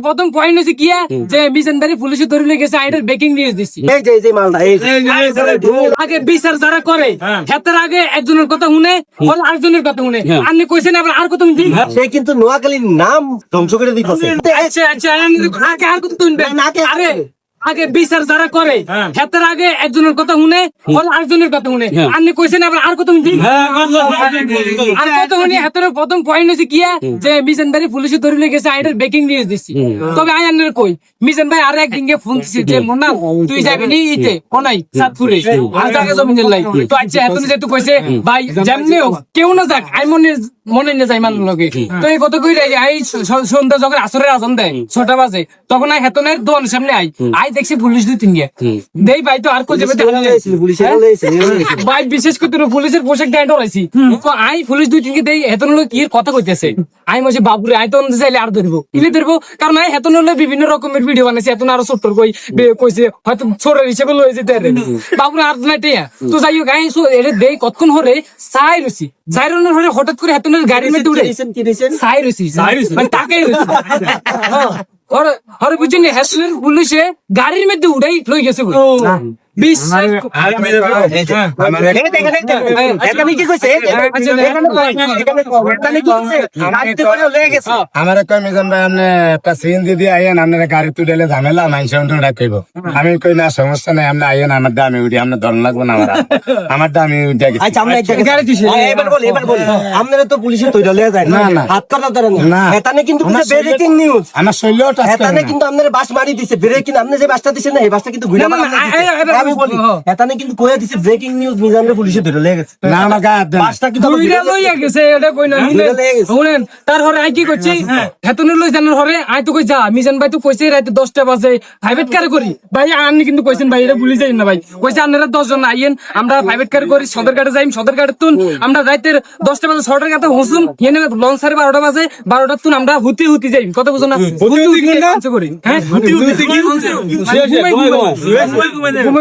প্রথম পয়েন্ট হচ্ছে গিয়া যে মিশনদারি পুলিশে ধরে নিয়ে গেছে আইডার বেকিং নিউজ দিচ্ছি এই যে এই যে মালটা এই যে। আগে বিচার যারা করে হেতার আগে একজনের কথা শুনে ওর আরেকজনের কথা শুনে আপনি কইছেন আবার আর কথা দিন সে কিন্তু নোয়াখালীর নাম ধ্বংস করে দিচ্ছে আচ্ছা আচ্ছা আগে আর কথা শুনবে আরে আগে বিচার যারা করে হেতার আগে একজনের কথা শুনে আরেকজনের কথা শুনে। আপনি কইছেন আবার আর কথা শুনছি। আর কত শুনি হেতার প্রথম পয়েন্ট হচ্ছে কি যে মিশনদারি পুলিশে ধরে নিয়ে গেছে আইডার বেকিং নিউজ দিচ্ছি তবে আই আন্নের কই? মিশন ভাই আর একদিন গিয়ে ফোন দিছি যে মোনা তুই যাবি নি ইতে? কোনাই? সাতপুরে। আর জায়গা জমিনের লাই। তো আচ্ছা এত যেহেতু কইছে ভাই যেমনি হোক কেউ না যাক আই মনে মনে না যাই মানুষ লগে। তো এই কত কই রাই আই সন্ধ্যা যখন আসরের আজান দেয়। ছটা বাজে। তখন আই হেতনের দোকান সামনে আই। আই দেখছি পুলিশ দুই তিন গিয়া দেই ভাই তো আর কই যাবে এসে। ভাই বিশেষ করে পুলিশের পোশাক দেয় ডরাইছি আই পুলিশ দুই তিনকে দেই হেতন লোক কি কথা কইতেছে? আই মনে বাবুরে আই তো চাইলে আর ধরবো। ইলে ধরবো কারণ আই হেতন হলে বিভিন্ন রকমের ভিডিও বানাইছে এতন আরও ছোট্ট কই কইছে হয়তো ছোটের হিসেবে লয়ে যেতে পারে। বাবুরে আর নাই টেয়া। তো যাই হোক সো এটা দেই কতক্ষণ হরে চাই রইছি। চাই রনের হরে হঠাৎ করে হেতনের গাড়ির মধ্যে উঠে চাই রইছি। মানে তাকাই রইছি। হ্যাঁ। হরে বুঝছেন হেতনের পুলিশে গাড়ির মধ্যে উঠাই লই গেছে আচ্ছা, আমি কই না সমস্যা নাই আপনি আইয়েন আমার দামে উঠি আপনার ধরন লাগবে না আমার দামে আচ্ছা, দিছে। হ্যাঁ, কিন্তু আমার এখানে কিন্তু আপনার বাস মারি দিছে ব্রেকিং আপনি যে বাসটা দিছেন না এই বাসটা কিন্তু ঘুরে আমি বলি হ্যাঁ। এখানে কিন্তু কয়ে দিছে ব্রেকিং নিউজ মিজানের পুলিশে ধরে লয়ে গেছে না আমার গায়ে দেন না। কিন্তু দুইটা লইয়া গেছে এটা কই না দুইটা লইয়া গেছে। শুনেন তার হরে আই কি করছি হেতনের লই জানার হরে আই তো কই যা মিজান ভাই তো কইছে রাতে 10টা বাজে প্রাইভেট কার করি ভাই আপনি কিন্তু কইছেন ভাই এটা ভুলি যাই না ভাই কইছে আপনারা 10 জন আইয়েন আমরা প্রাইভেট কার করি সদর যাইম সদর তুন আমরা রাতের 10টা বাজে সদর ঘাটে হুসুম এনে লঞ্চ সাড়ে 12টা বাজে 12টা তুন আমরা হুতি হুতি যাইম কত বুঝো না হুতি হুতি করি হ্যাঁ হুতি হুতি কি ঘুমাই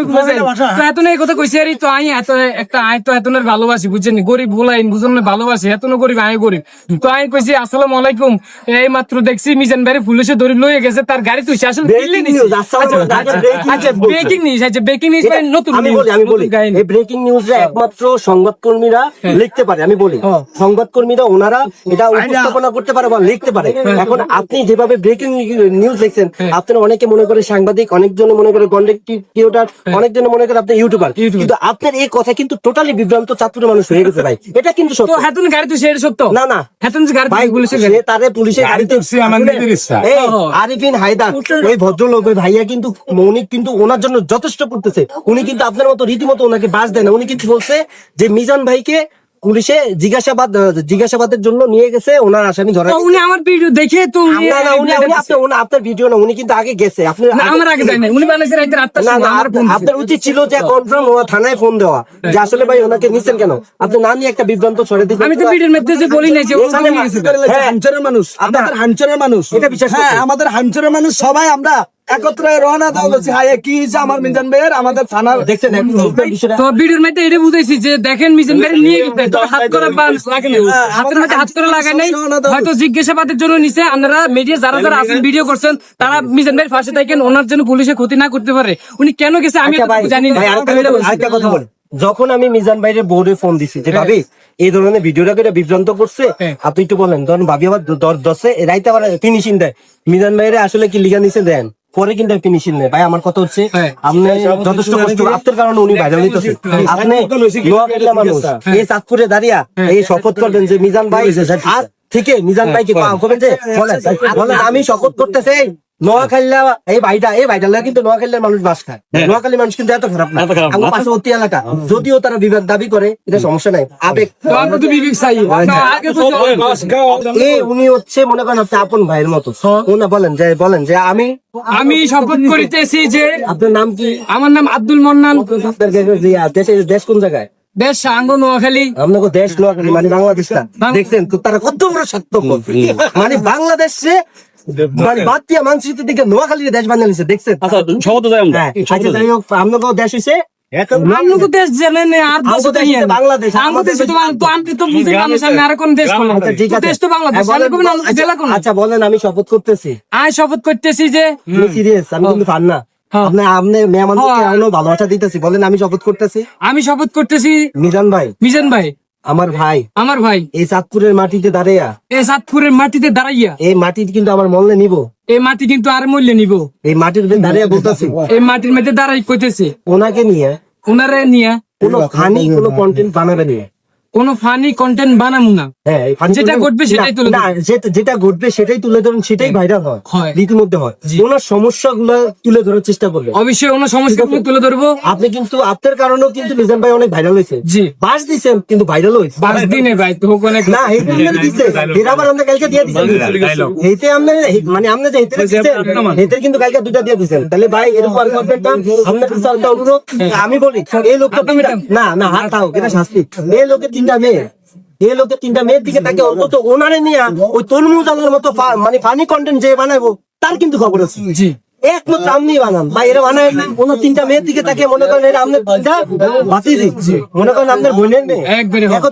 ঘুমাই যাই তো এত এই কথা কইছি আরে তো আই এত একটা আই তো এতনের ভালোবাসি বুঝছেন গরিব বলাইন বুঝুন ভালোবাসি এত গরিব আই গরিব। তো আই কইছি আসসালামু আলাইকুম। এই মাত্র দেখছি মিজান ভাই পুলিশে ধরে লয়ে গেছে তার গাড়ি তুই আসলে দিল্লি নিছি news, আসসালামু আলাইকুম, breaking আচ্ছা ব্রেকিং নিউজ আচ্ছা ব্রেকিং নিউজ এটা- নতুন আমি বলি আমি বলি। এই ব্রেকিং নিউজে একমাত্র সংবাদকর্মীরা লিখতে পারে আমি বলি। সংবাদকর্মীরা ওনারা এটা উপস্থাপনা করতে পারে বা লিখতে পারে। হ্যাঁ। এখন আপনি যেভাবে ব্রেকিং নিউজ লিখছেন আপনারা অনেকে মনে করে সাংবাদিক অনেকজনে মনে করে কন্টেন্ট ক্রিয়েটর অনেকজনে মনে করে আপনি ইউটিউবার। কিন্তু আপনার এই কথা কিন্তু টোটালি বিভ্রান্ত চাঁদপুরের মানুষ হয়ে গেছে ভাই। এটা কিন্তু সত্য। হাতুন গাড়ি সেটা সত্য? না না। হাতুন গাড়ি ভাই পুলিশের সে তারে পুলিশের গাড়ি গাড়িতে আমার নিজের ইচ্ছা। আরিফিন হায়দার ওই ভদ্রলোক ওই ভাইয়া কিন্তু উনি কিন্তু ওনার জন্য যথেষ্ট করতেছে। উনি কিন্তু আপনার মতো রীতিমতো ওনাকে বাস দেয় না। উনি কিন্তু বলছে যে মিজান ভাইকে পুলিশে জিজ্ঞাসাবাদ জিজ্ঞাসাবাদের জন্য নিয়ে গেছে ওনার আসামি ধরা উনি আমার ভিডিও দেখে তো না না উনি উনি আপনার ভিডিও না উনি কিন্তু আগে গেছে। আপনি আমার আগে যাই না উনি বানাইছে রাতে আটটার না না আমার ফোন আপ- আপনার উচিত ছিল যে কনফার্ম হওয়া থানায় ফোন দেওয়া যে আসলে ভাই ওনাকে নিছেন কেন? আপনি না নিয়ে একটা বিভ্রান্ত ছড়ে দিচ্ছেন আমি তো ভিডিওর মধ্যে যে বলি নাই যে। হ্যাঁ। মানুষ আমাদের হাঞ্চরের মানুষ। এটা বিশ্বাস হ্যাঁ আমাদের হাঞ্চরের মানুষ সবাই আমরা একত্রে রওনা দেওয়া বলছি হাই কি হয়েছে আমার মিজান ভাইয়ের আমাদের থানার দেখছেন তো ভিডিওর মধ্যে এটা বুঝাইছি যে দেখেন মিশন ভাই নিয়ে গেছে হাত করা লাগে নাই হাতের মধ্যে হাত করা লাগায় নাই। হয়তো জিজ্ঞাসাবাদের জন্য নিছে আপনারা মিডিয়া যারা যারা আছেন ভিডিও করছেন তারা মিশন ভাইয়ের পাশে থাকেন ওনার জন্য পুলিশে ক্ষতি না করতে পারে। উনি কেন গেছে আমি আচ্ছা জানি না। আরেকটা কথা বলি। যখন আমি মিজান ভাইয়ের বোর্ডে ফোন দিছি যে ভাবি এই ধরনের ভিডিওটা করে বিভ্রান্ত করছে? হ্যাঁ। আপনি একটু বলেন ধরুন ভাবি আবার দর দশে রাইতে আবার ফিনিশিং দেয়। মিজান ভাইয়ের আসলে কি লিখা নিচে দেন? পরে কিন্তু ফিনিশিং নেই। ভাই আমার কথা হচ্ছে হ্যাঁ। আপনি যথেষ্ট কষ্ট আপনার কারণে উনি ভাইরাল হইতেছে আপনি নোয়াখালীর মানুষ এই চাঁদপুরে দাঁড়িয়া এই শপথ করবেন যে মিজান ভাই আজ থেকে মিজান ভাইকে কবেন যে? বলেন বলেন আমি শপথ করতেছি। নোয়াখালীলা এই ভাইটা এই ভাইটা লাগা কিন্তু নোয়াখালীর মানুষ বাস খায়। নোয়াখালীর মানুষ কিন্তু এত খারাপ না। আমার পার্শ্ববর্তী এলাকা। যদিও তারা বিভাগ দাবি করে এটা সমস্যা নাই। আবেগ বিবেক এই উনি হচ্ছে মনে করেন আপনি আপন ভাইয়ের মতো। উনি বলেন যে বলেন যে আমি আমি শপথ করিতেছি যে আপনার নাম কি? আমার নাম আব্দুল মন্নান। আপনার দেশের দেশ কোন জায়গায়? দেশ সাঙ্গ নোয়াখালী। আপনাকে দেশ নোয়াখালী মানে বাংলাদেশটা। দেখছেন তো তারা কত বড় স্বার্থপর। মানে বাংলাদেশে মানে বাদ দিয়া মানচিত্র দিকে নোয়াখালীর দেশ বানিয়ে নিছে দেখছেন? আচ্ছা যাই আমরা। হ্যাঁ আচ্ছা যাই হোক দেশ হইছে। আর তো তো। বাংলাদেশ, তো বাংলাদেশ। তো আমি তো বুঝি মানুষ আমি আর কোন দেশ করলাম আচ্ছা, দেশ তো বাংলাদেশ আমি বলেন, জেলা কোন? আচ্ছা বলেন আমি শপথ করতেছি। আয় শপথ করতেছি যে সিরিয়াস আমি কিন্তু ফান না। আপনি আপনি মেহমানদেরকে। ভালোবাসা দিতেছি। বলেন আমি শপথ করতেছি। আমি শপথ করতেছি মিজান ভাই। মিজান ভাই। আমার ভাই। আমার ভাই। এই চাঁদপুরের মাটিতে দাঁড়াইয়া। এই চাঁদপুরের মাটিতে দাঁড়াইয়া। এই মাটি কিন্তু আমার মনে নিব। এই মাটি কিন্তু আর মূল্যে নিব। এই মাটির দাঁড়াইয়া দাঁড়িয়ে বলতেছি। এই মাটির মধ্যে দাঁড়াই কইতেছে। ওনাকে নিয়ে ওনারে নিয়ে কোনো খানি কোনো কন্টেন্ট বানাবে নিয়ে কোনো ফানি কন্টেন্ট বানামু না। হ্যাঁ যেটা ঘটবে সেটাই তুলে না যেটা- যেটা ঘটবে সেটাই তুলে ধরুন সেটাই ভাইরাল হয় হয়। রীতিমধ্যে হয়। ওনার সমস্যা গুলো তুলে ধরার চেষ্টা করবে অবশ্যই কোনো সমস্যা গুলো তুলে ধরবো। আপনি কিন্তু আপনার কারণেও কিন্তু মিজান ভাই অনেক ভাইরাল হয়েছে। জি। বাস দিচ্ছেন কিন্তু ভাইরাল হয়েছে। পাঁচ দিনে ভাই তো অনেক না এইটা আপনারা দিছে। এর আবার আমরা কালকে দিয়ে দিছেন এইতে আপনি মানে আপনি যে এইতে দিছেন এইতে কিন্তু কালকে দুইটা দিয়ে দিছেন তাহলে ভাই এরকম আর করবেন না। আপনার কাছে অনুরোধ আমি বলি এই লোকটা না না হাত থাও এটা শাস্তি। এই লোকের তিনটা মেয়ে। এই লোকে তিনটা মেয়ের দিকে তাকে অন্তত ওনারে নিয়ে ওই তরমুজ আলার মতো মানে ফানি কন্টেন্ট যে বানাবো তার কিন্তু খবর আছে। জি। একমাত্র আপনি বানান। বা এরা বানায় কোন তিনটা মেয়ের দিকে তাকে মনে করেন এটা আপনার তিনটা ভাতিজি মনে করেন আপনার বোনের মেয়ে।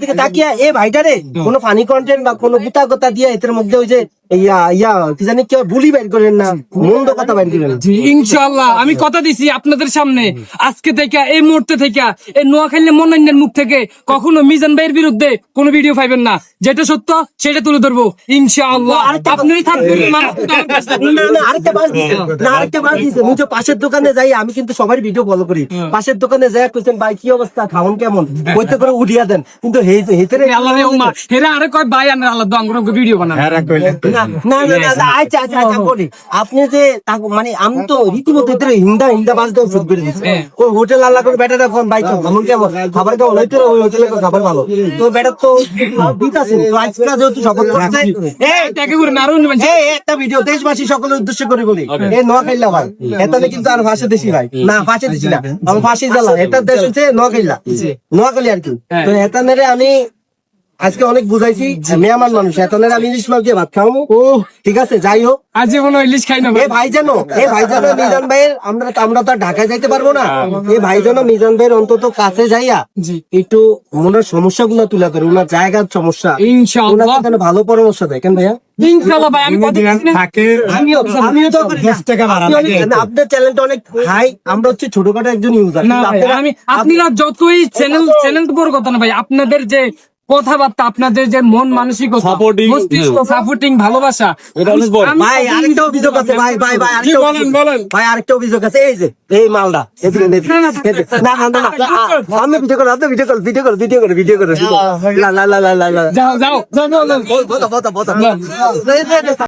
দিকে তাকিয়ে এ ভাইটারে কোনো ফানি কন্টেন্ট বা কোনো গুতা কথা দিয়ে এদের মধ্যে ওই যে ইয়া ইয়া কি জানি কেউ বুলি বাইর করেন না মন্দ কথা বাইর করেন। জি ইনশাআল্লাহ। আমি কথা দিছি আপনাদের সামনে। আজকে থেকে এই মুহূর্তে থেকে এই নোয়াখালী মনান্যের মুখ থেকে কখনো মিজান ভাইয়ের বিরুদ্ধে কোনো ভিডিও পাইবেন না। যেটা সত্য সেটা তুলে ধরবো ইনশাআল্লাহ। আপনারই থাকবেন মানুষ তো আমার কাছে থাকবে। না না আরেকটা বাস দিছে। না আরেকটা বাস দিছে। মুই পাশের দোকানে যাই আমি কিন্তু সবার ভিডিও ফলো করি। পাশের দোকানে যাই কইছেন ভাই কি অবস্থা? খাওন কেমন? কইতে করে উঠিয়া দেন। কিন্তু আল্লাহ হেরা আরে কয় ভাই আমরা আল্লাহ ভিডিও বানান হ্যাঁ না না না না, না, আচ্ছা আচ্ছা আচ্ছা বলি। আপনি যে মানে আমি তো রীতিমতো হিন্দা হিন্দা বাস দেওয়া শুরু করে দিচ্ছি। ওই হোটেল আল্লাহ করে বেটা রাখুন ভাই কেমন কেমন খাবার কেমন হইতে ওই হোটেলে খাবার ভালো। তো বেটা তো দিতাছেন তো আজকে যেহেতু সকল করছে এই ট্যাগে করে নারুন নেবেন এই একটা ভিডিও দেশবাসী সকলের উদ্দেশ্য করে বলি। এ নোয়াখাইলা ভাই। এখানে কিন্তু আর ভাষা দেশি ভাই। না ভাষা দেশি না। ফাঁসি জ্বালা এটা দেশ হচ্ছে নোয়াখাইলা নোয়াখালী আর কি। তো এখানে আমি আজকে অনেক বুঝাইছি মেহমান মানুষ এতনের আমি ইলিশ মাছ দিয়ে ভাত খাওয়াবো ও ঠিক আছে যাই হোক। আজ জীবন ইলিশ খাই না এ ভাই জানো এ ভাই জানো মিজান ভাইয়ের আমরা তো আমরা তো আর ঢাকায় যাইতে পারব না। এ ভাই জানো মিজান ভাইয়ের অন্তত কাছে যাইয়া একটু ওনার সমস্যা গুলো তুলে ধরে ওনার জায়গার সমস্যা। ইনশাআল্লাহ ভালো পরামর্শ দেয় কেন ভাইয়া? ইনশাআল্লাহ ভাই আমি আমিও আমিও তো করি না। দশ টাকা ভাড়া অনেক- লাগে। আপনার চ্যানেলটা অনেক হাই আমরা হচ্ছে ছোটখাটো একজন ইউজার আমি আপনারা যতই চ্যানেল চ্যানেল বড় কথা না ভাই আপনাদের যে কথাবার্তা আপনাদের যে মন মানসিকতা মস্তিষ্ক সাপোর্টিং ভালোবাসা ভাই আরেকটা অভিযোগ আছে ভাই ভাই ভাই আরেকটা বলেন, বলেন। ভাই আরেকটা অভিযোগ আছে এই যে এই মালটা এদিকে এদিকে, এদিকে। না না না না, ভিডিও আপনি ভিডিও করো ভিডিও করো ভিডিও করো ভিডিও করো না না না না না যাও যাও যাও যাও, যাও বতা বতা বতা